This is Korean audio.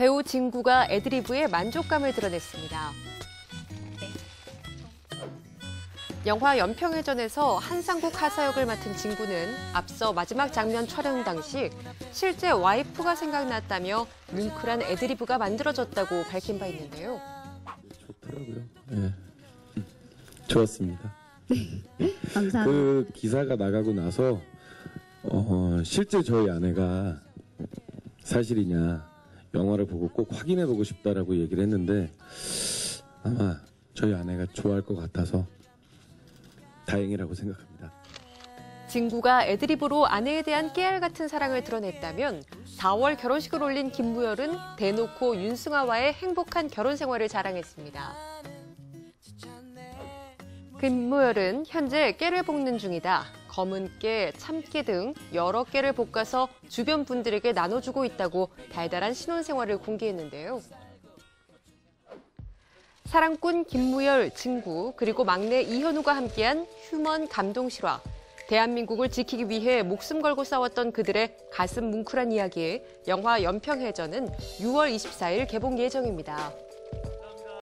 배우 진구가 애드리브에 만족감을 드러냈습니다. 영화 연평해전에서 한상국 하사 역을 맡은 진구는 앞서 마지막 장면 촬영 당시 실제 와이프가 생각났다며 뭉클한 애드리브가 만들어졌다고 밝힌 바 있는데요. 좋더라고요. 예. 좋았습니다. 감사합니다. 그 기사가 나가고 나서 어, 실제 저희 아내가 사실이냐 영화를 보고 꼭 확인해 보고 싶다라고 얘기를 했는데 아마 저희 아내가 좋아할 것 같아서 다행이라고 생각합니다. 진구가 애드리브로 아내에 대한 깨알 같은 사랑을 드러냈다면 4월 결혼식을 올린 김무열은 대놓고 윤승아와의 행복한 결혼 생활을 자랑했습니다. 김무열은 현재 깨를 볶는 중이다. 검은 깨, 참깨 등 여러 깨를 볶아서 주변 분들에게 나눠주고 있다고 달달한 신혼생활을 공개했는데요. 사랑꾼 김무열, 진구, 그리고 막내 이현우가 함께한 휴먼 감동 실화. 대한민국을 지키기 위해 목숨 걸고 싸웠던 그들의 가슴 뭉클한 이야기, 영화 연평해전은 6월 24일 개봉 예정입니다.